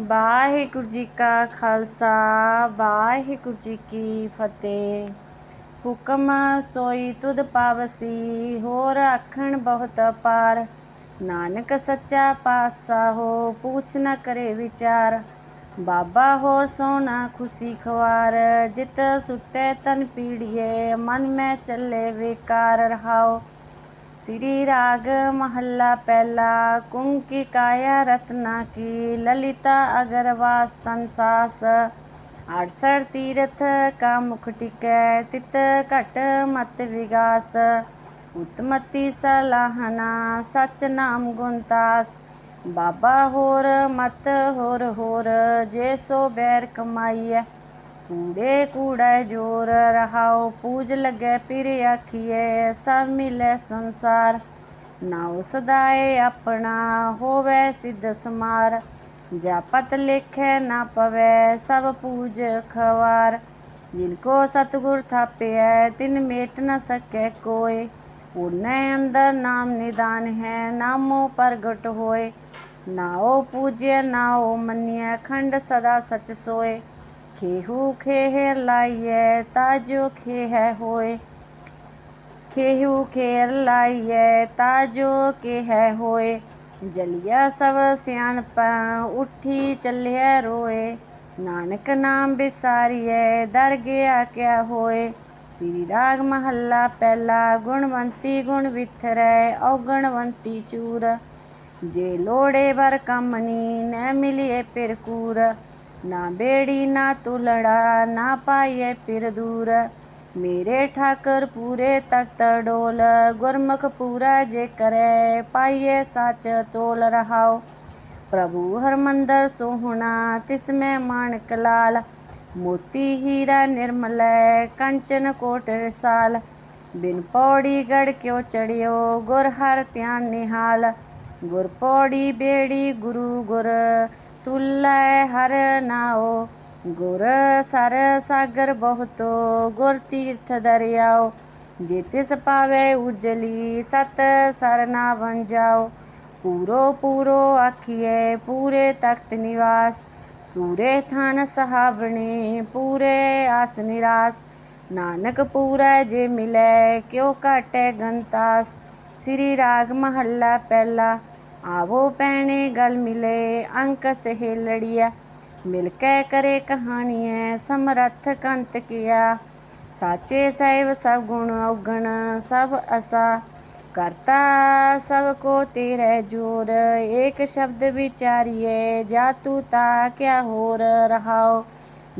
ਵਾਹਿਗੁਰੂ ਜੀ ਕਾ ਖਾਲਸਾ, ਵਾਹਿਗੁਰੂ ਜੀ ਕੀ ਫਤਿਹ। ਹੁਕਮ ਸੋਈ ਤੁਧ ਪਾਵਸੀ, ਹੋਰ ਆਖਣ ਬਹੁਤ ਪਾਰ ਨਾਨਕ ਸੱਚਾ ਪਾਤਸ਼ਾਹੋ ਪੂਛ ਨ ਕਰੇ ਵਿਚਾਰ। ਬਾਬਾ ਹੋਰ ਸੋਨਾ ਖੁਸ਼ੀ ਖਵਾਰ ਜਿਤ ਸੁਤੇ ਤਨ ਪੀੜੀਏ, ਮਨ ਮੈਂ ਚੱਲੇ ਵਿਕਾਰ ਰਹਾਓ ਸ੍ਰੀ ਰਾਗ ਮਹੱਲਾ ਪਹਿਲਾ, ਕੁੰਕੀ ਕਾਇਆ ਰਤਨਾ ਕੀ, ਲਲਿਤਾ ਅਗਰਵਾਸ ਤਨ ਸਾਸ। 68 ਤੀਰਥ ਕਾ ਮੁਖ ਟਿਕੈ, ਤਿਤ ਘਟ ਮਤ ਵਿਗਾਸ। ਉਤਮਤੀ ਸਲਾਹਨਾ, ਸਚ ਨਾਮ ਗੁਣਤਾਸ ਬਾਬਾ ਹੋਰ, ਮਤ ਹੋਰ ਹੋਰ, ਜੇ ਸੋ ਬੈਰ ਕਮਾਈਐ। ਕੂੜੇ ਕੂੜਾ ਜੋਰ ਰਹਾਓ, ਪੂਜ ਲਗੇ ਪਿਰ ਆਖੀਏ, ਸਭ ਮਿਲੇ ਸੰਸਾਰ। ਨਾਉ ਸਦਾਏ ਆਪਣਾ ਹੋਵੇ ਸਿੱਧ ਸਮਾਰ। ਜਾਪਤ ਲੇਖੈ ਨਾ ਪਵੈ ਸਭ ਪੂਜ ਖਵਾਰ। ਜਿਨ ਕੋ ਸਤਗੁਰ ਥਾਪਿਐ, ਤਿਨ ਮੇਟ ਨ ਸਕੈ ਕੋਏ। ਉਹਨੇ ਅੰਦਰ ਨਾਮ ਨਿਦਾਨ ਹੈ, ਨਾਮੋ ਪ੍ਰਗਟ ਹੋਏ। ਨਾਉ ਪੂਜਿਆ ਨਾਉ ਮੰਨਿਆ ਖੰਡ ਸਦਾ ਸਚ ਸੋਏ। ਖੇਹੂ ਖੇਹ ਲਾਈਐ ਤਾਜੋ ਖੇਹ ਹੋਏ। ਖੇਹੂ ਖੇਰ ਲਾਈਐ ਤਾਜੋ ਕੇਹ ਹੋਏ। ਜਲਿਆ ਸਭ ਸਿਆਣਪਾ ਉਠੀ ਚੱਲਿਆ ਰੋਏ। ਨਾਨਕ ਨਾਮ ਵਿਸਾਰੀਐ ਦਰ ਗਿਆ ਕਿਆ ਹੋਏ। ਸ੍ਰੀ ਰਾਗ ਮਹੱਲਾ ਪਹਿਲਾ, ਗੁਣਵੰਤੀ ਗੁਣ ਵਿਥਰੈ, ਔਗਣਵੰਤੀ ਚੂਰ। ਜੇ ਲੋੜੇ ਵਰ ਕੰਮਨੀ ਨੈ ਮਿਲਿਏ ਪਿਰ ਕੂਰ ਨਾ ਬੇੜੀ, ਨਾ ਤੁਲੜਾ, ਨਾ ਪਾਈਏ ਪਿਰ ਦੂਰ। ਮੇਰੇ ਠਾਕਰ ਪੂਰੇ ਤਖਤ ਡੋਲ, ਗੁਰਮੁਖ ਪੂਰਾ ਜੇ ਕਰੇ, ਪਾਈਏ ਸੱਚ ਤੋਲ ਰਹਾਓ। ਪ੍ਰਭੂ ਹਰਮੰਦਰ ਸੋਹਣਾ, ਤਿਸ ਮੈਂ ਮਾਣਕ ਲਾਲ। ਮੋਤੀ ਹੀਰਾ ਨਿਰਮਲੈ, ਕੰਚਨ ਕੋਟ ਰਸਾਲ ਬਿਨ ਪੌੜੀ ਗੜ ਕਿਉ ਚੜਿਓ, ਗੁਰ ਹਰ ਧਿਆਨ ਨਿਹਾਲ। ਗੁਰ ਪੌੜੀ, ਬੇੜੀ, ਗੁਰੂ ਗੁਰ। ਤੁਲੈ ਹਰ ਨਾਓ ਗੁਰ ਸਰ ਸਾਗਰ ਬਹੁਤੋ, ਗੁਰ ਤੀਰਥ ਦਰਿਆਓ ਜੇ ਤਿਸ ਪਾਵੇ ਉਜਲੀ ਸਤ ਸਰ ਨਾ ਬਨ ਜਾਓ ਪੂਰੋ ਪੂਰੋ ਆਖੀਏ ਪੂਰੇ ਤਖਤ ਨਿਵਾਸ, ਪੂਰੇ ਥਾਨ ਸਹਾਬਣੇ ਪੂਰੇ ਆਸ ਨਿਰਾਸ, ਨਾਨਕ ਪੂਰਾ ਜੇ ਮਿਲੇ ਕਿਉ ਘਾਟੇ ਗੰਤਾਸ, ਸ੍ਰੀ ਰਾਗ ਮਹੱਲਾ ਪਹਿਲਾ ਆਵੋ ਭੈਣੇ ਗਲ ਮਿਲੇ, ਅੰਕ ਸਹੇਲੜੀਆ। ਮਿਲ ਕੇ ਕਰੇ ਕਹਾਣੀਐ, ਸਮਰੱਥ ਕੰਤ ਕੀਆ। ਸਾਚੇ ਸਹਿਬ ਸਭ ਗੁਣ ਔਗਣ, ਸਭ ਅਸਾ। ਕਰਤਾ ਸਭ ਕੋ ਤੇਰੇ ਜੋਰ, ਏਕ ਸ਼ਬਦ ਵਿਚਾਰੀਏ ਜਾ ਤੂ ਤਾ ਕਿਆ ਹੋਰ ਰਹਾਓ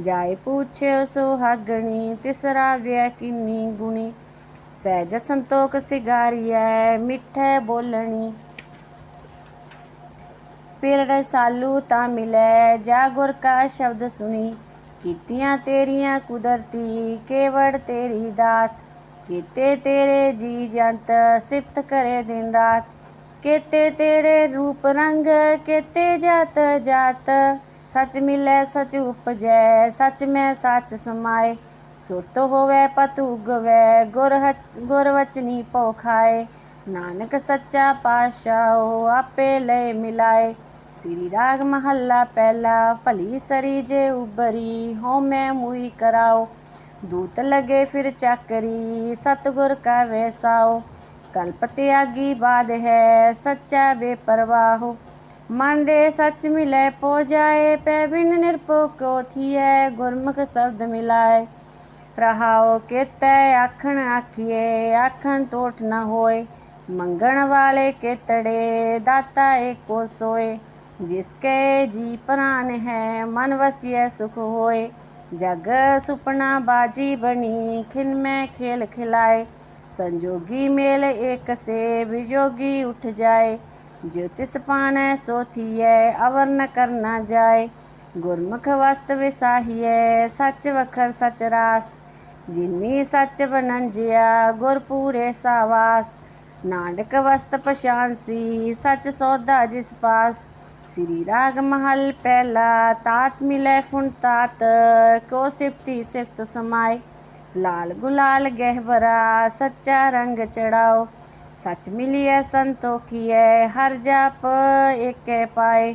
ਜਾਏ ਪੁੱਛਿਓ ਸੁਹਾਗਣੀ, ਤਿਸਰਾ ਵਿਅ ਕਿੰਨੀ ਗੁਣੀ। ਸਹਿਜ ਸੰਤੋਖ ਸਿਗਾਰੀਐ, ਮਿੱਠੇ ਬੋਲਣੀ। ਫਿਰ ਰਸਾਲੂ ਤਾਂ ਮਿਲੈ, ਜਾ ਗੁਰ ਕਾ ਸ਼ਬਦ ਸੁਣੀ। ਕੀਤੀਆਂ ਤੇਰੀਆਂ ਕੁਦਰਤੀ, ਕੇਵੜ ਤੇਰੀ ਦਾਤ। ਕੀਤੇ ਤੇਰੇ ਜੀ ਜੰਤ ਸਿਫਤ ਕਰੇ ਦਿਨ ਰਾਤ। ਕੀਤੇ ਤੇਰੇ ਰੂਪ ਰੰਗ, ਕੀਤੇ ਜਾਤ ਜਾਤ। ਸੱਚ ਮਿਲੈ, ਸਚ ਉਪਜੈ, ਸੱਚ ਮੈਂ ਸੱਚ ਸਮਾਏ। ਸੁਰਤ ਹੋਵੇ, ਪਤੂ ਗਵੇ ਗੁਰ ਗੁਰ ਵਚਨੀ ਪੋ ਖਾਏ। ਨਾਨਕ ਸੱਚਾ ਪਾਸ਼ਾਓ ਆਪੇ ਲੈ ਮਿਲਾਏ। ਸ੍ਰੀ ਰਾਗ ਮਹੱਲਾ ਪਹਿਲਾ ਭਲੀ ਸਰੀ ਜੇ ਉਬਰੀ ਹੋਮੈ ਮੂਈ ਕਰਾਓ ਦੂਤ ਲਗੇ ਫਿਰ ਚੱਕਰੀ ਸਤਗੁਰ ਕਾ ਵੇਸਾਓ ਕਲਪ ਤਿਆਗੀ ਬਾਦ ਹੈ ਸੱਚਾ ਬੇਪਰਵਾਹੋ ਮਨ ਦੇ ਸੱਚ ਮਿਲੇ ਪੋ ਜਾਏ ਪੈ ਬਿਨ ਨਿਰਪੋ ਕੋ ਥੀਐ ਗੁਰਮੁਖ ਸ਼ਬਦ ਮਿਲਾਏ ਰਹਾਓ ਕੇਤੈ ਆਖਣ ਆਖੀਏ ਆਖਣ ਟੋਟ ਨ ਹੋਏ ਮੰਗਣ ਵਾਲੇ ਕੇਤੜੇ ਦਾਤਾ ਏਕੋ ਸੋਏ ਜਿਸਕੇ ਜੀ ਪ੍ਰਾਨ ਹੈ ਮਨ ਵਸਿਐ ਸੁਖ ਹੋਏ ਜਗ ਸੁਪਨਾ ਬਾਜੀ ਬਣੀ ਖਿਨ ਮੈਂ ਖੇਲ ਖਿਲਾਏ ਸੰਜੋਗੀ ਮੇਲ ਏਕ ਸੇ ਵਿਜੋਗੀ ਉਠ ਜਾਏ ਜੋ ਤਿਸ ਪਾਣੈ ਸੋ ਥੀਐ ਅਵਰ ਨ ਕਰਨਾ ਜਾਏ ਗੁਰਮੁਖ ਵਸਤ ਵਿਸਾਹੀਐ ਸੱਚ ਵਖਰ ਸਚ ਰਾਸ ਜਿਨੀ ਸੱਚ ਬਨੰਜਿਆ ਗੁਰ ਪੂਰੇ ਸਾਵਾਸ ਨਾਨਕ ਵਸਤ ਪਛਾਨਸੀ ਸੱਚ ਸੌਦਾ ਜਿਸ ਪਾਸ ਸ੍ਰੀ ਰਾਗ ਮਹਲ ਪਹਿਲਾ ਤਾਤ ਮਿਲੇ ਫੁਨ ਤਾਤ ਕੋ ਸਿਫਤੀ ਸਿਫਤ ਸਮਾਏ ਲਾਲ ਗੁਲਾਲ ਗਹਿਬਰਾ ਸੱਚਾ ਰੰਗ ਚੜਾਓ ਸੱਚ ਮਿਲਿਐ ਸੰਤੋਖੀਐ ਹਰ ਜਪ ਏਕੇ ਪਾਏ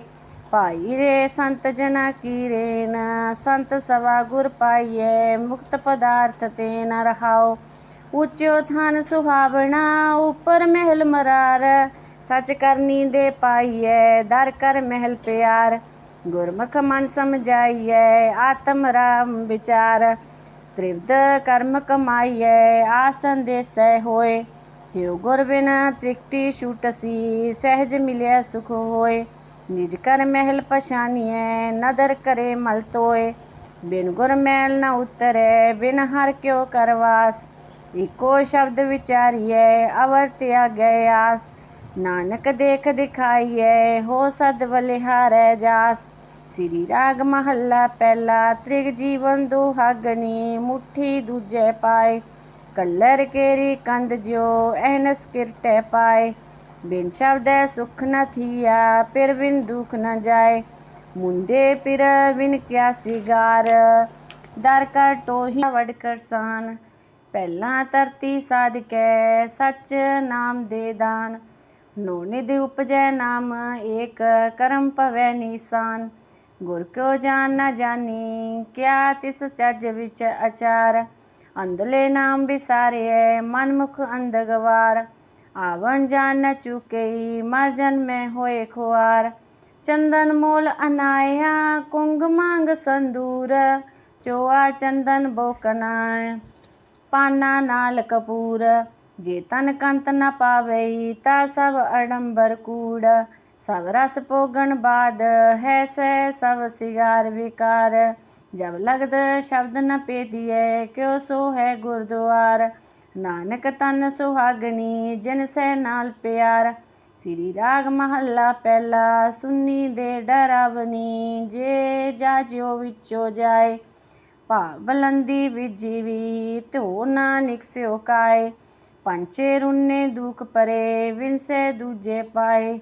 ਭਾਈ ਰੇ ਸੰਤ ਜਨਾ ਕੀ ਰੇਨ ਸੰਤ ਸਵਾ ਗੁਰ ਪਾਈਐ ਮੁਕਤ ਪਦਾਰਥ ਤੇ ਨ ਰਹਾਓ ਉੱਚੋ ਥਾਨ ਸੁਹਾਵਣਾ ਉਪਰ ਮਹਿਲ ਮਰਾਰ ਸੱਚ ਕਰਨੀ ਦੇ ਪਾਈਐ, ਦਰ ਕਰ ਮਹਿਲ ਪਿਆਰ। ਗੁਰਮੁਖ ਮਨ ਸਮਝਾਈਐ, ਆਤਮ ਰਾਮ ਵਿਚਾਰ। ਤ੍ਰਿਵਦ ਕਰਮ ਕਮਾਈਐ, ਆਸਨ ਦੇ ਸਹਿ ਹੋਏ। ਤਿਉ ਗੁਰ ਬਿਨ ਤ੍ਰਿਕਟੀ ਛੂਟਸੀ ਸਹਿਜ ਮਿਲਿਆ ਸੁਖ ਹੋਏ। ਨਿਜ ਕਰ ਮਹਿਲ ਪਛਾਨੀਐ, ਨਦਰ ਕਰੇ ਮਲ ਤੋਏ। ਬਿਨ ਗੁਰ ਮੈਲ ਨ ਉਤਰੈ, ਬਿਨ ਹਰ ਕਿਉ ਕਰਵਾਸ। ਇਕੋ ਸ਼ਬਦ ਵਿਚਾਰੀਐ, ਅਵਰ ਤਿਆ ਗਏ ਆਸ। ਨਾਨਕ ਦੇਖ ਦਿਖਾਈਐ, ਹੋ ਸਦ ਬਲਿਹਾਰੈ ਜਾਸ। ਸ੍ਰੀ ਰਾਗ ਮਹੱਲਾ ਪਹਿਲਾ, ਤ੍ਰਿਗ ਜੀਵਨ ਦੁਹਾਗਣੀ ਮੁਠੀ ਦੂਜੇ ਪਾਏ। ਕਲਰ ਕੇਰੀ ਕੰਦ ਜਿਉ, ਐਨਸ ਕਿਰਟੈ ਪਾਏ। ਬਿਨ ਸ਼ਬਦੈ ਸੁਖ ਨ ਥੀਆ, ਪਿਰ ਬਿਨ ਦੁਖ ਨ ਜਾਏ। ਮੁੰਦੇ ਪਿਰ ਬਿਨ ਕਿਆ ਸਿਗਾਰ, ਦਰ ਕਰ ਟੋਹੀ ਵਡ ਕਰਸਾਨ ਪਹਿਲਾਂ ਧਰਤੀ ਸਾਧਕੈ ਸਚ ਨਾਮ ਦੇ ਦਾਨ। ਨੋ ਨਿਧ ਉਪਜੈ ਨਾਮ, ਏਕ ਕਰਮ ਭਵੈ ਨੀਸਾਨ। ਗੁਰ ਕਿਉ ਜਾਨ ਨਾ ਜਾਣੀ ਕਿਆ ਤਿਸ ਚੱਜ ਵਿੱਚ ਅਚਾਰ। ਅੰਧਲੇ ਨਾਮ ਵਿਸਾਰਿਐ ਮਨ ਮੁਖ ਅੰਧ ਗਵਾਰ ਆਵਨ ਜਾਣ ਨ ਚੁਕਈ, ਮਰ ਜਨਮੈ ਹੋਏ ਖੁਆਰ। ਚੰਦਨ ਮੋਲ ਅਨਾਇਆ, ਕੁੰਗ ਮੰਗ ਸੰਦੂਰ। ਚੋਆ ਚੰਦਨ ਬੋਕਨਾ ਪਾਨਾ ਨਾਲ ਕਪੂਰ। ਜੇ ਤਨ ਕੰਤ ਨ ਪਾਵਈ ਤਾ ਸਭ ਅਡੰਬਰ ਕੂੜ। ਸਭ ਰਸ ਭੋਗਣ ਬਾਦ ਹੈ ਸਹਿ, ਸਭ ਸਿਗਾਰ ਵਿਕਾਰ। ਜਬ ਲਗਦ ਸ਼ਬਦ ਨ ਪੇਦੀਐ ਕਿਉ ਸੋ ਹੈ ਗੁਰਦੁਆਰ। ਨਾਨਕ ਤਨ ਸੁਹਾਗਣੀ, ਜਿਨ ਸਹਿ ਨਾਲ ਪਿਆਰ। ਸ੍ਰੀ ਰਾਗ ਮਹੱਲਾ ਪਹਿਲਾ, ਸੁਨੀ ਦੇ ਡਰਾਵਨੀ, ਜੇ ਜਾ ਜਿਉ ਵਿੱਚੋ ਜਾਏ। ਭਾ ਬਲੰਦੀ ਵਿਜੀਵੀ ਧੋ ਨਾ ਨਿਕਸਿਓ ਕਾਏ। ਪੰਚੇ ਰੁੰਨੇ ਦੁਖ ਪਰੇ, ਵਿਨਸੇ ਦੂਜੇ ਪਾਏ।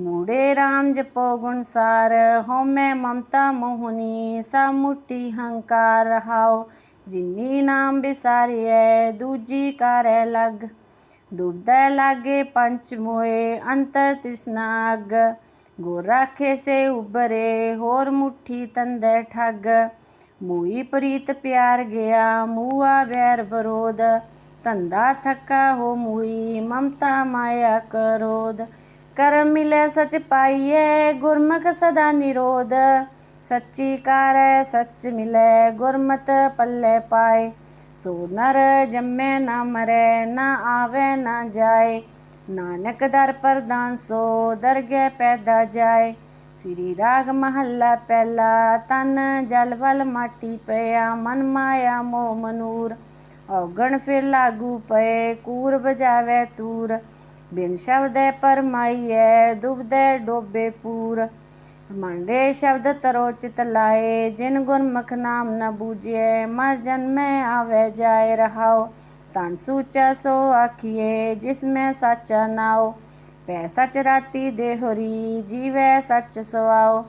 ਮੂੜੇ RAM ਜਪੋ ਗੁਣਸਾਰ ਹਉਮੈ ਮਮਤਾ ਮੋਹਨੀ ਸਾ ਮੁੱਠੀ ਹੰਕਾਰ ਰਹਾਓ। ਜਿਨੀ ਨਾਮ ਵਿਸਾਰੀਐ ਦੂਜੀ ਕਰੈ ਲਗ। ਦੁਬਦੈ ਲਾਗੇ ਪੰਚ ਮੋਏ, ਅੰਤਰ ਤ੍ਰਿਸ਼ਨਾ ਅਗ। ਗੁਰ ਰਾਖੇ ਸੇ ਉਬਰੇ ਹੋਰ ਮੁੱਠੀ ਤੰਦੈ ਠੱਗ। ਮੂਈ ਪ੍ਰੀਤ ਪਿਆਰ ਗਿਆ, ਮੂਆ ਵੈਰ ਵਿਰੋਧ। ਧੰਦਾ ਥੱਕਾ ਹੋ ਮੂਈ, ਮਮਤਾ ਮਾਇਆ ਕਰੋਧ। ਕਰਮ ਮਿਲੇ ਸਚ ਪਾਈਏ ਗੁਰਮੁਖ ਸਦਾ ਨਿਰੋਧ। ਸੱਚੀ ਕਰੈ, ਸੱਚ ਮਿਲੇ, ਗੁਰਮਤ ਪੱਲੇ ਪਾਏ। ਸੋ ਨਰ ਜੰਮੇ ਨਾ ਮਰੇ, ਨਾ ਆਵੇ, ਨਾ ਜਾਏ। ਨਾਨਕ ਦਰ ਪ੍ਰਦਾਨ ਸੋ ਦਰਗਹਿ ਪੈਦਾ ਜਾਏ। ਸ੍ਰੀ ਰਾਗ ਮਹੱਲਾ ਪਹਿਲਾ, ਤਨ ਜਲ ਵਲ ਮਾਟੀ ਪਿਆ, ਮਨ ਮਾਇਆ ਮੋਹ ਮਨੂਰ। ਔਗਣ ਫਿਰ ਲਾਗੂ ਪਏ, ਕੂਰ ਬਜਾਵੇ ਤੂਰ। ਬਿਨ ਸ਼ਬਦੈ ਪਰਮਾਈਐ, ਦੁਬਦੈ ਡੋਬੇ ਪੂਰ। ਮੰਡੇ ਸ਼ਬਦ ਤਰੋ ਚਿਤ ਲਾਏ, ਜਿਨ ਗੁਰਮੁਖ ਨਾਮ ਨ ਬੂਝਿਐ, ਮਰ ਜਨਮੈ ਆਵੇ ਜਾਏ ਰਹਾਓ ਤਨ ਸੂਚਾ ਸੋ ਆਖੀਏ ਜਿਸ ਮੈਂ ਸਾਚਾ ਨਾਓ ਪੈ ਸਚ ਰਾਤੀ ਦੇਹਰੀ ਜੀਵੈ ਸਚ ਸੁਆਓ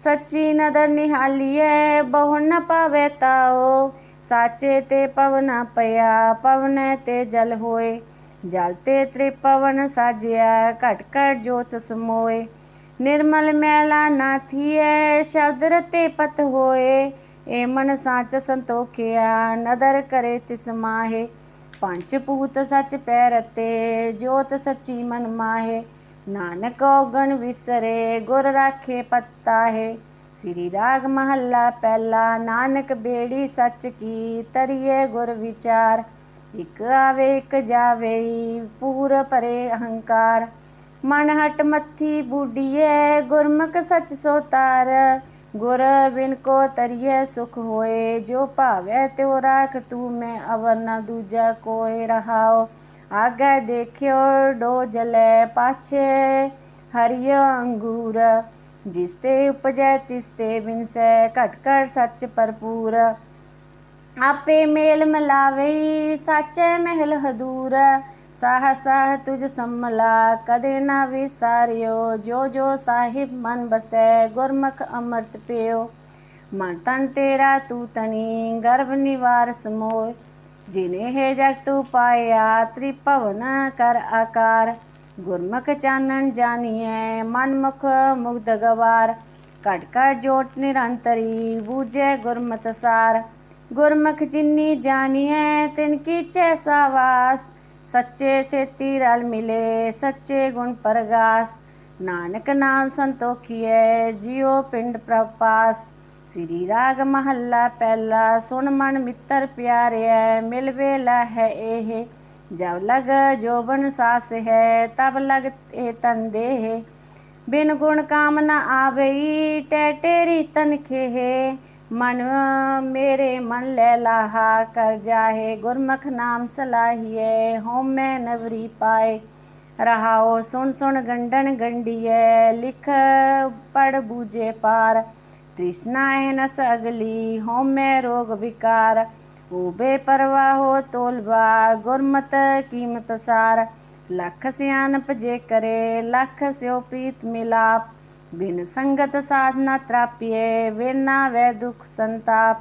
ਸੱਚੀ ਨਦਰ ਨਿਹਾਲੀਐ ਬਹੁ ਨ ਪਾਵੇ ਤਾਓ ਸਾਚੇ ਤੇ ਪਵਨ ਪਿਆ, ਪਵਨੈ ਤੇ ਜਲ ਹੋਏ। ਜਲ ਤੇ ਤ੍ਰਿਪਵਨ ਸਾਜਿਆ, ਘਟ ਘਟ ਜੋਤ ਸਮੋਏ। ਨਿਰਮਲ ਮੈਲਾ ਨਾ ਥੀਐ ਸ਼ਬਦ ਰਤੇ ਪਤ ਹੋਏ। ਏ ਮਨ ਸਾਚ ਸੰਤੋਖਿਆ, ਨਦਰ ਕਰੇ ਤਿਸ ਮਾਹੇ। ਪੰਜ ਪੂਤ ਸਚ ਪੈ ਰਤੇ ਜੋਤ ਸੱਚੀ ਮਨ ਮਾਹੇ। ਨਾਨਕ ਔਗਣ ਵਿਸਰੇ, ਗੁਰ ਰਾਖੇ ਪੱਤਾ ਸ੍ਰੀ ਰਾਗ ਮਹੱਲਾ ਪਹਿਲਾ ਨਾਨਕ ਬੇੜੀ ਸੱਚ ਕੀ ਤਰੀਏ ਗੁਰ ਵਿਚਾਰ ਇਕ ਆਵੇ ਇਕ ਜਾਵੇ ਪੂਰ ਪਰੇ ਅਹੰਕਾਰ ਮਨ ਹਟ ਮੱਥੀ ਬੂਡੀਏ ਗੁਰਮੁਖ ਸੱਚ ਸੋ ਤਾਰ ਗੁਰ ਬਿਨ ਕੋ ਤਰੀਏ ਸੁਖ ਹੋਏ ਜੋ ਭਾਵੇ ਤਿਉ ਰਾਖ ਤੂ ਮੈਂ ਅਵਰ ਨ ਦੂਜਾ ਕੋਇ ਰਹਾਓ ਆਗੇ ਦੇਖਿਓ ਡੋ ਜਲੇ ਪਾਛੇ ਹਰਿਯ ਅੰਗੂਰ ਜਿਸ ਤੇ ਉਪਜੈ, ਤਿਸ ਤੇ ਬਿਨਸੈ ਘਟ ਘਟ ਸੱਚ ਭਰਪੂਰ। ਆਪੇ ਮੇਲ ਮਿਲਾਵੇ, ਸਾਚੇ ਮਹਿਲ ਹਦੂਰ। ਸਾਹ ਸਾਹ ਤੁਜ ਸੰਮਲਾ ਕਦੇ ਨਾ ਵਿਸਾਰਿਓ। ਜੋ ਜੋ ਸਾਹਿਬ ਮਨ ਬਸੈ, ਗੁਰਮੁਖ ਅੰਮ੍ਰਿਤ ਪਿਓ। ਮਨ ਤਨ ਤੇਰਾ ਤੂ ਤਨੀ, ਗਰਭ ਨਿਵਾਰ ਸਮੋਏ। ਜਿਨੇ ਹੈ ਜਗ ਤੂ ਪਾਇਆ, ਤ੍ਰਿਭਵਨ ਕਰ ਆਕਾਰ। ਗੁਰਮੁਖ ਚਾਨਣ ਜਾਣੀਐ ਮਨ ਮੁਖ ਮੁਗਧ ਗਵਾਰ। ਘਟ ਘਟ ਜੋਟ ਨਿਰੰਤਰੀ, ਬੂਝੈ ਗੁਰਮਤਿ ਸਾਰ। ਗੁਰਮੁਖ ਜਿਨੀ ਜਾਣੀਐ, ਤਿਨ ਕੀਚੈ ਸਾਵਾਸ। ਸੱਚੇ ਸੇਤੀ ਰਲ ਮਿਲੇ, ਸੱਚੇ ਗੁਣ ਪ੍ਰਗਾਸ। ਨਾਨਕ ਨਾਮ ਸੰਤੋਖੀਐ, ਜਿਉ ਪਿੰਡ ਪ੍ਰਪਾਸ ਸ੍ਰੀ ਰਾਗ ਮਹੱਲਾ ਪਹਿਲਾ, ਸੁਣ ਮਨ ਮਿੱਤਰ ਪਿਆਰਿਐ, ਮਿਲ ਵੇਲਾ ਹੈ ਇਹ। ਜਬ ਲਗ ਜੋਬਨ ਸਾਸ ਹੈ, ਤਬ ਲਗ ਇਹ ਤਨ ਦੇਹ। ਬਿਨ ਗੁਣ ਕਾਮ ਨ ਆਵਈ, ਟੈ ਟੇਰੀ ਤਨ ਖੇਹ। ਮਨ ਮੇਰੇ ਮਨ ਲੈ ਲਾਹਾ, ਕਰ ਜਾਹੇ ਗੁਰਮੁਖ ਨਾਮ ਸਲਾਹੀਏ ਹਉਮੈ ਨਵਰੀ ਪਾਏ ਰਹਾਓ ਸੁਣ ਸੁਣ ਗੰਡਨ ਗੰਡੀਐ। ਲਿਖ ਪੜ ਬੂਝੇ ਪਾਰ ਤ੍ਰਿਸ਼ਨਾਏ ਨਸ ਅਗਲੀ ਹਉਮੈ ਰੋਗ ਵਿਕਾਰ ਊਬੇ ਪਰਵਾਹੋ ਤੋਲਵਾ ਗੁਰਮਤ ਕੀਮਤ ਸਾਰ। ਲੱਖ ਸਿਆਨਪ ਜੇ ਕਰੇ, ਲੱਖ ਸਿਓ ਪ੍ਰੀਤ ਮਿਲਾਪ। ਬਿਨ ਸੰਗਤ ਸਾਧਨਾ ਤਰਾਪੀਏ, ਵੇਨਾ ਵੈ ਦੁਖ ਸੰਤਾਪ।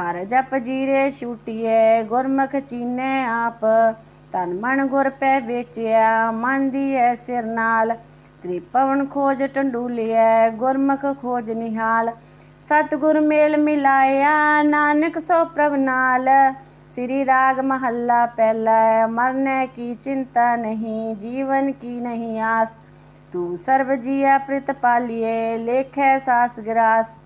ਹਰ ਜਪ ਜੀਰੇ ਛੂਟੀਏ, ਗੁਰਮੁਖ ਚੀਨੇ ਆਪ। ਤਨ ਮਨ ਗੁਰ ਪੈ ਵੇਚਿਆ, ਮਨ ਦੀ ਐ ਸਿਰ ਨਾਲ। ਤ੍ਰਿਪਵਨ ਖੋਜ ਟੰਡੂਲੀਐ, ਗੁਰਮੁਖ ਖੋਜ ਨਿਹਾਲ। ਸਤਿਗੁਰ ਮੇਲ ਮਿਲਾਇਆ, ਨਾਨਕ ਸੋ ਪ੍ਰਭ ਨਾਲ। ਸ੍ਰੀ ਰਾਗ ਮਹੱਲਾ ਪਹਿਲਾ, ਮਰਨੇ ਕੀ ਚਿੰਤਾ ਨਹੀਂ, ਜੀਵਨ ਕੀ ਨਹੀਂ ਆਸ। ਤੂੰ ਸਰਬ ਜੀਆ ਪ੍ਰਿਤ ਪਾਲੀਏ ਲੇਖੈ ਸਾਸ ਗਰਾਸ।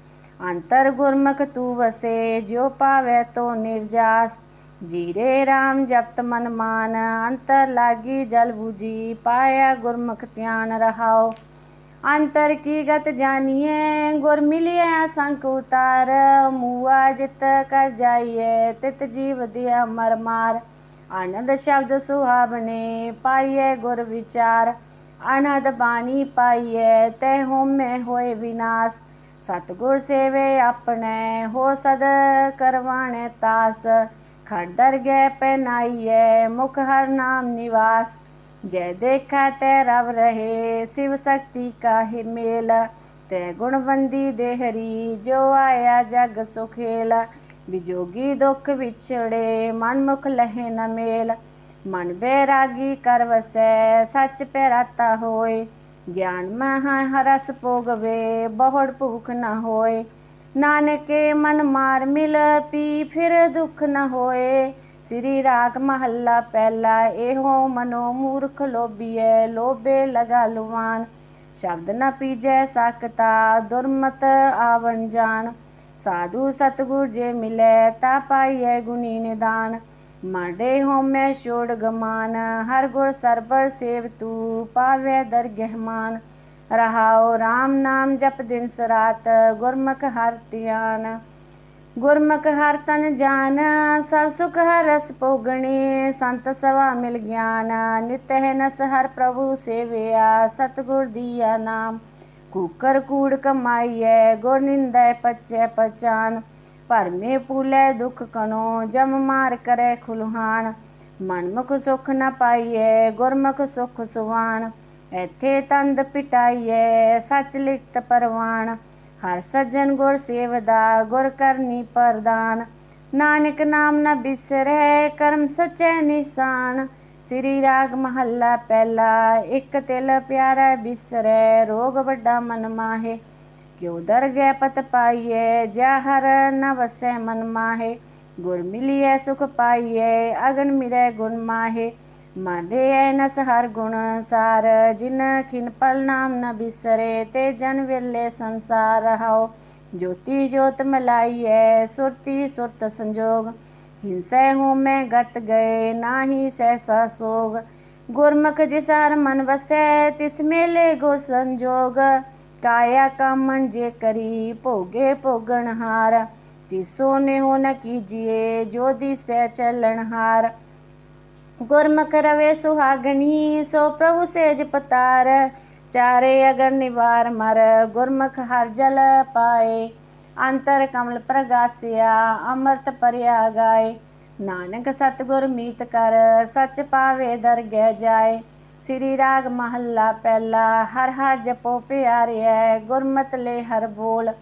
ਅੰਤਰ ਗੁਰਮੁਖ ਤੂੰ ਵਸੇ ਜੋ ਪਾਵੇ ਤੋ ਨਿਰਜਾਸ। ਜੀਰੇ RAM ਜਪਤ ਮਨ ਮਾਨ, ਅੰਤਰ ਲਾਗੀ ਜਲ ਬੂਜੀ ਪਾਇਆ ਗੁਰਮੁਖ ਧਿਆਨ ਰਹਾਓ। ਅੰਤਰ ਕੀ ਗਤ ਜਾਣੀਏ ਗੁਰ ਮਿਲਿਆ ਸੰਕ ਉਤਾਰ। ਮੂਆ ਜਿਤ ਕਰ ਜਾਈਏ ਤਿਤ ਜੀਵ ਦਿਆ ਮਰ ਮਾਰ। ਆਨੰਦ ਸ਼ਬਦ ਸੁਹਾਵਣੇ ਪਾਈਏ ਗੁਰ ਵਿਚਾਰ। ਆਨੰਦ ਬਾਣੀ ਪਾਈਏ ਤੈ ਹੋਮੇ ਹੋਏ ਵਿਨਾਸ਼। ਸਤਗੁਰ ਸੇਵੇ ਆਪਣੇ, ਹੋ ਸਦ ਕਰਵਾਣੇ ਤਾਸ। ਖੜਦਰ ਗਏ ਪਹਿਨਾਈਏ ਮੁਖ ਹਰ ਨਾਮ ਨਿਵਾਸ। ਜੈ ਦੇਖਾ ਤੈ ਰਵ ਰਹੇ, ਸਿਵ ਸ਼ਕਤੀ ਕਾਹਿ ਮੇਲ। ਤੈ ਗੁਣਵੰਦੀ ਦੇਹਰੀ, ਜੋ ਆਇਆ ਜਗ ਸੁਖੇਲ। ਵਿਜੋਗੀ ਦੁੱਖ ਵਿਛੜੇ ਮਨ ਮੁਖ ਲਹੇ ਨ ਮੇਲ। ਮਨ ਬੈਰਾਗੀ ਕਰ ਵਸੈ ਸੱਚ ਪੈਰਾਤਾ ਹੋਏ। ਗਿਆਨ ਮਹਾ ਹਰਸ ਭੋਗਵੇ, ਬਹੁੜ ਭੂਖ ਨ ਹੋਏ। ਨਾਨਕੇ ਮਨ ਮਾਰ ਮਿਲ, ਪੀ ਫਿਰ ਦੁਖ ਨ ਹੋਏ। ਸ੍ਰੀ ਰਾਗ ਮਹੱਲਾ ਪਹਿਲਾ, ਇਹੋ ਮਨੋ ਮੂਰਖ ਲੋਭੀਐ, ਲੋਭੇ ਲਗਾ ਲੁਵਾਨ। ਸ਼ਬਦ ਨ ਪੀਜੈ ਸਕਤਾ ਦੁਰਮਤ ਆਵਨ ਜਾਣ ਸਾਧੂ ਸਤਗੁਰ ਜੇ ਮਿਲੈ, ਤਾ ਪਾਈਐ ਗੁਣੀ ਨਿਦਾਨ। ਮਾਡੇ ਹੋਮੈ ਛੋੜ ਗਮਾਨ, ਹਰ ਗੁਰ ਸਰਬਰ ਸੇਵ ਤੂ, ਪਾਵੇ ਦਰਗਹਿਮਾਨ ਰਹਾਓ RAM ਨਾਮ ਜਪ ਦਿਨ ਸਰਾਤ, ਗੁਰਮੁਖ ਹਰ ਧਿਆਨ। ਗੁਰਮੁਖ ਹਰ ਤਨ ਜਾਨ, ਸਭ ਸੁਖ ਹਰ ਰਸ ਭੋਗਣੇ, ਸੰਤ ਸਵਾ ਮਿਲ ਗਿਆਨ, ਨਿਤ ਹੈ ਨਸ ਹਰ ਪ੍ਰਭੂ ਸੇਵਿਆ, ਸਤਗੁਰ ਦੀਆ ਨਾਮ। ਕੂਕਰ ਕੂੜ ਕਮਾਈਐ, ਗੁਰ ਨਿੰਦੈ ਪਚੈ ਪਚਾਨ ਭਰਮੇ ਪੂਲੇ ਦੁਖ ਕਨੋ ਜਮ ਮਾਰ ਕਰੇ ਖੁਲਹਾਨ। ਮਨਮੁਖ ਸੁਖ ਨ ਪਾਈਐ, ਗੁਰਮੁਖ ਸੁਖ ਸੁਵਾਨ। ਇੱਥੇ ਤੰਦ ਪਿਟਾਈਐ, ਸੱਚ ਲਿਖਤ ਪਰਵਾਨ। ਹਰ ਸੱਜਣ ਗੁਰ ਸੇਵਦਾ, ਗੁਰ ਕਰਨੀ ਪ੍ਰਦਾਨ ਨਾਨਕ ਨਾਮ ਨਾ ਬਿਸਰੈ, ਕਰਮ ਸਚੈ ਨਿਸ਼ਾਨ। ਸ੍ਰੀ ਰਾਗ ਮਹੱਲਾ ਪਹਿਲਾ, ਇਕ ਤਿਲ ਪਿਆਰਾ ਬਿਸਰੈ, ਰੋਗ ਵੱਡਾ ਮਨ ਮਾਹੇ। ਕਿਉ ਦਰ ਪਤ ਪਾਈਐ ਜਾ ਹਰ ਨ ਵਸੈ ਮਨ ਮਾਹੇ। ਗੁਰ ਮਿਲੀਐ ਸੁਖ ਪਾਈਏ ਅਗਨ ਮਿਰੈ ਗੁਣ ਮਾਹੇ। ਮਾਨੇ ਐ ਨਸ ਹਰ ਗੁਣ ਸਾਰ ਜਿਨ ਖਿਨ ਪਲ ਨਾਮ ਨ ਬਿਸਰੇ, ਤੇ ਜਨ ਵੇਲੇ ਸੰਸਾਰ ਰਹਾਓ ਜੋਤੀ ਜੋਤ ਮਲਾਈਐ, ਸੁਰਤੀ ਸੁਰਤ ਸੰਜੋਗ। ਹਿੰਸੈ ਹੂੰ ਮੈਂ ਗਤ ਗਏ, ਨਾਹੀ ਸਹਿਸਾ ਸੋਗ। ਗੁਰਮੁਖ ਜਿਸ ਹਰ ਮਨ ਵਸੈ, ਤਿਸ ਮੇਲੇ ਗੁਰ ਸੰਜੋਗ। ਕਾਇਆ ਕਾਮਨ ਜੇ ਕਰੀ, ਭੋਗੇ ਭੋਗਣ ਹਾਰ ਤਿਸੋ ਨੇ ਹੋ ਨ ਕੀਜੀਏ, ਜੋ ਦਿਸੈ ਚੱਲਣ ਹਾਰ ਗੁਰਮੁਖ ਰਵੇ ਸੁਹਾਗਣੀ, ਸੋ ਪ੍ਰਭੂ ਸੇਜ ਪਤਾਰ। ਚਾਰੇ ਅਗਰ ਨਿਵਾਰ ਮਰ, ਗੁਰਮੁਖ ਹਰ ਜਲ ਪਾਏ। ਅੰਤਰ ਕਮਲ ਪ੍ਰਗਾਸਿਆ, ਅੰਮ੍ਰਿਤ ਪਰਿਆ ਗਾਏ। ਨਾਨਕ ਸਤਗੁਰ ਮੀਤ ਕਰ, ਸੱਚ ਪਾਵੇ ਦਰਗਹਿ ਜਾਏ। ਸ੍ਰੀ ਰਾਗ ਮਹੱਲਾ ਪਹਿਲਾ, ਹਰ ਹਰ ਜਪੋ ਪਿਆਰਿਐ, ਗੁਰਮਤ ਲੈ ਹਰ ਬੋਲ।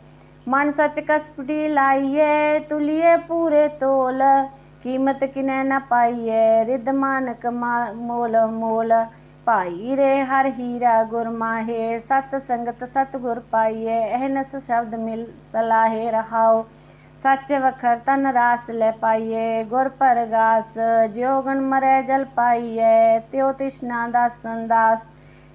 ਮਨ ਸਚ ਕਸਪਟੀ ਲਾਈਏ ਤੁਲੀਏ ਪੂਰੇ ਤੋਲ। ਕੀਮਤ ਕਿਨੈ ਨਾ ਪਾਈਐ ਰਿਦ ਮਾਨਕ ਮੋਲ ਮੋਲ। ਭਾਈ ਰੇ ਹਰ ਹੀਰਾ ਗੁਰ ਮਾਹੇ, ਸਤ ਸੰਗਤ ਸਤ ਗੁਰ ਪਾਈਏ ਅਹਨਸ ਸ਼ਬਦ ਮਿਲ ਸਲਾਹੇ ਰਹਾਓ ਸੱਚ ਵਖਰ ਤਨ ਰਾਸ ਲੈ ਪਾਈਏ ਗੁਰ ਪਰਗਾਸ, ਜਿਉ ਗਣ ਮਰੈ ਜਲ ਪਾਈਏ ਤਿਉ ਤਿਸ਼ਨਾ ਦਾ ਸੰਦਾਸ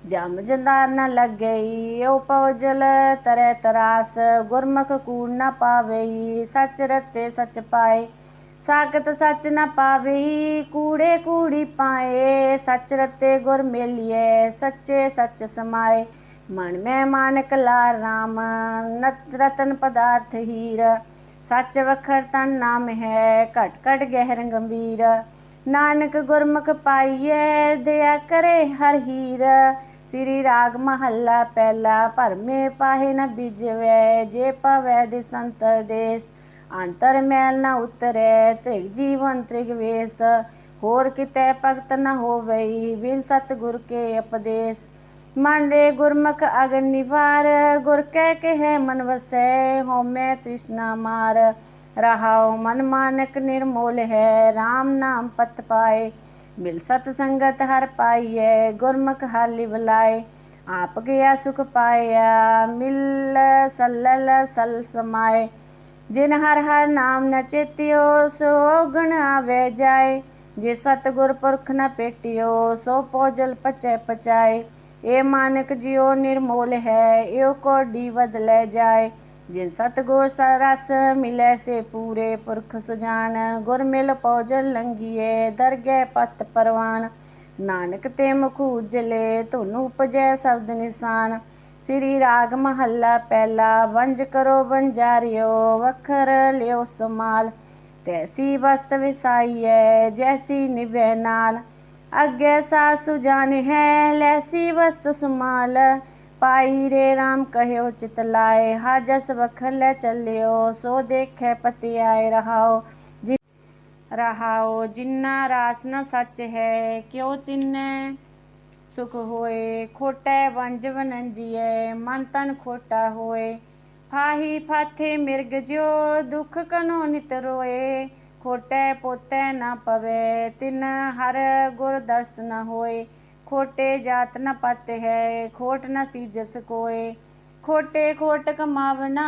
ਜਮ ਜੰਦਾਰ ਨ ਲੱਗਈ, ਓ ਪਉ ਜਲ ਤਰੈ ਤਰਾਸ। ਗੁਰਮੁਖ ਕੂੜ ਨ ਪਾਵਈ, ਸੱਚ ਰਤੇ ਸੱਚ ਪਾਏ। ਸਾਖਤ ਸੱਚ ਨ ਪਾਵਈ ਕੂੜੇ ਕੂੜੀ ਪਾਏ, ਸੱਚ ਰਤੇ ਗੁਰ ਮੇਲੀਏ, ਸੱਚੇ ਸੱਚ ਸਮਾਏ। ਮਨ ਮੈਂ ਮਾਨਕ ਲਾ ਰਾਮ, ਨਤ ਰਤਨ ਪਦਾਰਥ ਹੀਰ। ਸੱਚ ਵਖਰ ਤਨ ਨਾਮ ਹੈ, ਘਟ ਘਟ ਗਹਿਰ ਗੰਭੀਰ। ਨਾਨਕ ਗੁਰਮੁਖ ਪਾਈਏ ਦਇਆ ਕਰੇ ਹਰ ਹੀਰ। ਸ੍ਰੀ ਰਾਗ ਮਹੱਲਾ ਪਹਿਲਾ, ਭਰਮੇ ਪਾਹੇ ਨ ਬਿਜਵੈ, ਜੇ ਪਵੈ ਦੇ ਸੰਤਰ ਦੇਸ। ਅੰਤਰ ਮੈਲ ਨਾ ਉਤਰੈ, ਤ੍ਰਿਗ ਜੀਵਨ ਤ੍ਰਿਗ ਵੇਸ। ਹੋਰ ਕਿਤੇ ਭਗਤ ਨ ਹੋਵਈ, ਬਿਨ ਸਤ ਗੁਰ ਕੇ ਉਪਦੇਸ। ਮਨ ਲੈ ਗੁਰਮੁਖ ਅਗਨ ਨਿਵਾਰ, ਗੁਰ ਕਹਿ ਕਹੈ ਮਨ ਵਸੈ, ਹਉਮੈ ਤ੍ਰਿਸ਼ਨਾ ਮਾਰ। ਰਹਾਉ ਮਨ ਮਾਨਕ ਨਿਰਮੋਲ ਹੈ RAM ਨਾਮ ਪਤ ਪਾਏ। ਮਿਲ ਸਤ ਸੰਗਤ ਹਰ ਪਾਈਐ, ਗੁਰਮੁਖ ਹਾਲੀ ਬੁਲਾਏ ਆਪ ਗਿਆ ਸੁਖ ਪਾਇਆ, ਮਿਲ ਸਲਲ ਸਲ ਸਮਾਏ। ਜਿਨ ਹਰ ਹਰ ਨਾਮ ਨ ਚੇਤਿਓ, ਸੋ ਗੁਣ ਆਵੇ ਜਾਏ। ਜੇ ਸਤ ਗੁਰ ਪੁਰਖ ਨ ਪੇਟਿਓ, ਸੋ ਪੋਜਲ ਪਚੈ ਪਚਾਏ। ਏ ਮਾਨਕ ਜਿਉ ਨਿਰਮੋਲ ਹੈ ਇਹੋ ਕੋਡੀ ਬਦਲੇ ਜਾਏ। ਜਿਨ ਸਤ ਗੁਰ ਸਰਸ ਮਿਲੇ, ਸੇ ਪੂਰੇ ਪੁਰਖ ਸੁਜਾਨ। ਗੁਰ ਮਿਲ ਪੌਜਲ ਲੰਗੀਏ ਦਰਗਹਿ ਪਤ ਪਰਵਾਨ। ਨਾਨਕ ਤੇ ਮੁਖ ਉਜਲੇ, ਧੁਨ ਉਪਜੈ ਸ਼ਬਦ ਨਿਸ਼ਾਨ। ਸ੍ਰੀ ਰਾਗ ਮਹੱਲਾ ਪਹਿਲਾ, ਵੰਜ ਕਰੋ ਵੰਜਾਰਿਓ, ਵਖਰ ਲਿਓ ਸਮਾਲ ਤੈਸੀ ਵਸਤ ਵਿਸਾਈਐ, ਜੈਸੀ ਨਿਭੈ ਨਾਲ। ਅੱਗੇ ਸਾਸੁ ਜਾਣ ਹੈ, ਲੈਸੀ ਵਸਤ ਸਮਾਲ ਪਾਈ ਰੇ RAM ਕਹਿਓ, ਚਿਤ ਲਾਏ। ਹਾਜਸ ਵਖਰ ਲੈ ਚੱਲਿਓ, ਸੋ ਦੇਖੈ ਪਤੀ ਆਏ ਰਹਾਓ। ਜਿ- ਰਹਾਓ, ਜਿੰਨਾ ਰਾਸ ਨਾ ਸੱਚ ਹੈ, ਕਿਉ ਤਿਨੈ? ਸੁਖ ਹੋਏ, ਖੋਟੈ ਵੰਜ ਵਨੰਜੀਐ ਮਨ ਤਨ ਖੋਟਾ ਹੋਏ। ਫਾਹੀ ਫਾਥੇ ਮਿਰਗ ਜਿਉ, ਦੁਖ ਕਨੋ ਨਿਤ ਰੋਏ। ਖੋਟੈ ਪੋਤੈ ਨਾ ਪਵੇ, ਤਿਨ ਹਰ ਗੁਰ ਦਰਸ ਨ ਹੋਏ। ਖੋਟੇ ਜਾਤ ਨ ਪਤ ਹੈ, ਖੋਟ ਨ ਸੀਜਸ ਕੋਏ। ਖੋਟੇ ਖੋਟ ਕਮਾਵਨਾ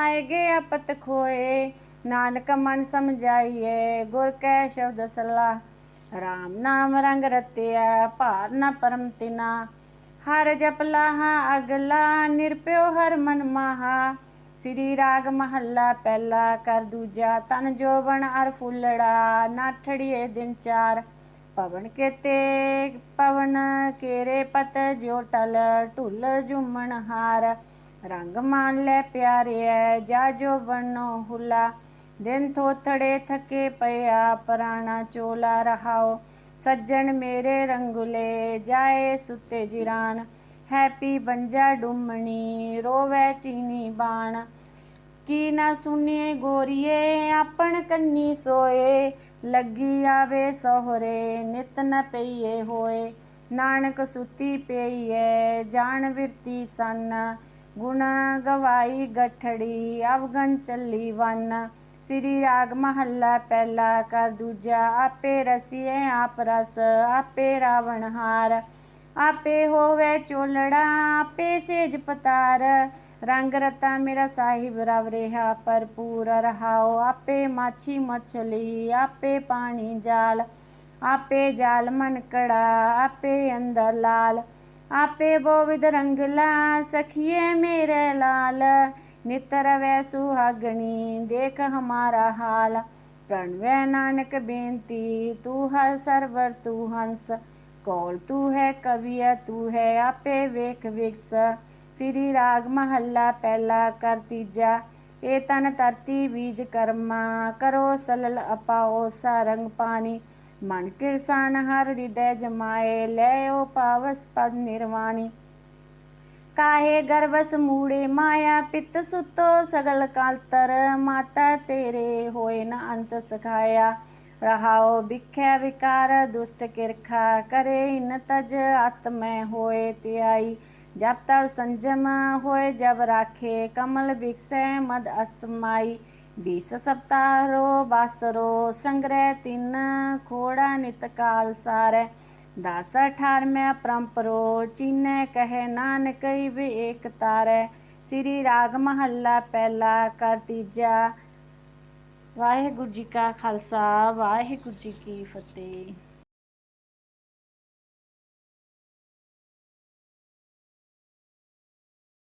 ਆਏਗੇ ਅਪਤ ਖੋਏ। ਨਾਨਕ ਮਨ ਸਮਝਾਈਏ ਗੁਰ ਕੈ ਸ਼ਬਦ ਸਲਾਹ। ਰਾਮ ਨਾਮ ਰੰਗ ਰਤਿਆ, ਭਾਰ ਨ ਪਰਮ ਤਿਨਾ। ਹਰ ਜਪ ਲਾਹਾ ਅਗਲਾ ਨਿਰਪਿਉ ਹਰ ਮਨ ਮਾਹਾ। ਸ੍ਰੀ ਰਾਗ ਮਹੱਲਾ ਪਹਿਲਾ, ਕਰ ਦੂਜਾ, ਤਨ ਜੋਬਨ ਅਰ ਫੁੱਲੜਾ। ਨਾਠੜੀਏ ਦਿਨ ਚਾਰ, ਪਵਨ ਕੇਤੇ, ਪਵਨ ਕੇਰੇ ਪਤ ਜਿਉ ਟਲ, ਢੁੱਲ ਜੁਮਣ ਹਾਰ। ਰੰਗ ਮਾਨ ਲੈ ਪਿਆਰਿਐ ਜਾ ਜੋ ਬਨੋ ਹੁਲਾ। ਦਿਨ ਥੋਥੜੇ ਥਕੇ ਪਿਆ ਪ੍ਰਾਣਾ ਚੋਲਾ ਰਹਾਓ। ਸੱਜਣ ਮੇਰੇ ਰੰਗੁਲੇ, ਜਾਏ ਸੁੱਤੇ ਜਿਰਾਨ। ਹੈਪੀ ਬੰਜਾ ਡੁੰਮਣੀ, ਰੋਵੇ ਚੀਨੀ ਬਾਣ। ਕੀ ਨਾ ਸੁਣੀਏ ਗੋਰੀਏ, ਆਪਣ ਕੰਨੀ ਸੋਏ। ਲੱਗੀ ਆਵੇ ਸੋਹਰੇ, ਨਿਤ ਨ ਪਈਏ ਹੋਏ। ਨਾਨਕ ਸੁਤੀ ਪਈਏ ਜਾਣ ਵਿਰਤੀ ਸੰਨ। ਗੁਣ ਗਵਾਈ ਗਠੜੀ, ਅਵਗਣ ਚੱਲੀ ਵਨ। ਸ੍ਰੀ ਰਾਗ ਮਹੱਲਾ ਪਹਿਲਾ ਕਰ ਦੂਜਾ, ਆਪੇ ਰਸੀਏ ਆਪ ਰਸ, ਆਪੇ ਰਾਵਣ ਹਾਰ। ਆਪੇ ਹੋਵੇ ਚੋਲੜਾ, ਆਪੇ ਸੇਜ ਪਤਾਰ। ਰੰਗ ਰਤਾ ਮੇਰਾ ਸਾਹਿਬ, ਰਵ ਰਿਹਾ ਭਰਪੂਰ ਰਹਾਓ। ਆਪੇ ਮਾਛੀ ਮਛਲੀ, ਆਪੇ ਪਾਣੀ ਜਾਲ। ਆਪੇ ਜਾਲ ਮਨਕੜਾ ਆਪੇ ਅੰਦਰ ਲਾਲ। ਆਪੇ ਬੋਵਿਦ ਰੰਗਲਾ, ਸਖੀਏ ਮੇਰੇ ਲਾਲ। ਨਿਤਰ ਵੈ ਸੁਹਾਗਣੀ, ਦੇਖ ਹਮਾਰਾ ਹਾਲ। ਪ੍ਰਣਵੈ ਨਾਨਕ ਬੇਨਤੀ, ਤੂੰ ਹਰ ਸਰਵਰ, ਤੂੰ ਹੰਸ। ਕੌਲ ਤੂੰ ਹੈ ਕਵੀਆ ਤੂੰ ਹੈ ਆਪੇ ਵੇਖ ਵਿਕਸ। ਸ੍ਰੀ ਰਾਗ ਮਹੱਲਾ ਪਹਿਲਾ ਕਰ ਤੀਜਾ ਇਹ ਤਨ ਧਰਤੀ ਬੀਜ ਕਰਮਾ। ਕਰੋ ਸਲਲ ਅਪਾਓ ਸਾਰੰਗ ਪਾਣੀ। ਮਨ ਕਿਰਸਾਨ ਹਰ ਹਿਰਦੈ ਜਮਾਏ ਲੈਓ ਪਾਵਸ ਪਦ ਨਿਰਵਾਣੀ। ਕਾਹੇ ਗਰਵਸ ਮੂੜੇ ਮਾਇਆ ਪਿਤ ਸੁਤੋ ਸਗਲ ਕਾਲਤਰ ਮਾਤਾ ਤੇਰੇ ਹੋਏ ਨ ਅੰਤ ਸਖਾਇਆ ਰਹਾਓ ਵਿਖਿਆ ਵਿਕਾਰ ਦੁਸ਼ਟ ਕਿਰਖਾ ਕਰੇ ਇਨ ਤਜ ਆਤਮੈ ਹੋਏ ਤਿਆਈ ਜਬ ਤਬ ਸੰਜਮ ਹੋਏ ਜਬ ਰਾਖੇ ਕਮਲ ਵਿਕਸੈ ਮਦ ਅਸਮਾਈ बीस सप्ताह रो बासरो संग्रह तिन खोड़ा नित काल सारै ਦਸ ਅਠਾਰਵੇਂ ਪਰੰਪਰੋ ਚੀਨੈ ਕਹੈ ਨਾਨਕ ਵੇ ਏਕ ਤਾਰੈ। ਸ੍ਰੀ ਰਾਗ ਮਹੱਲਾ ਪਹਿਲਾ ਕਰ ਤੀਜਾ। ਵਾਹਿਗੁਰੂ ਜੀ ਕਾ ਖਾਲਸਾ, ਵਾਹਿਗੁਰੂ ਜੀ ਕੀ ਫਤਿਹ।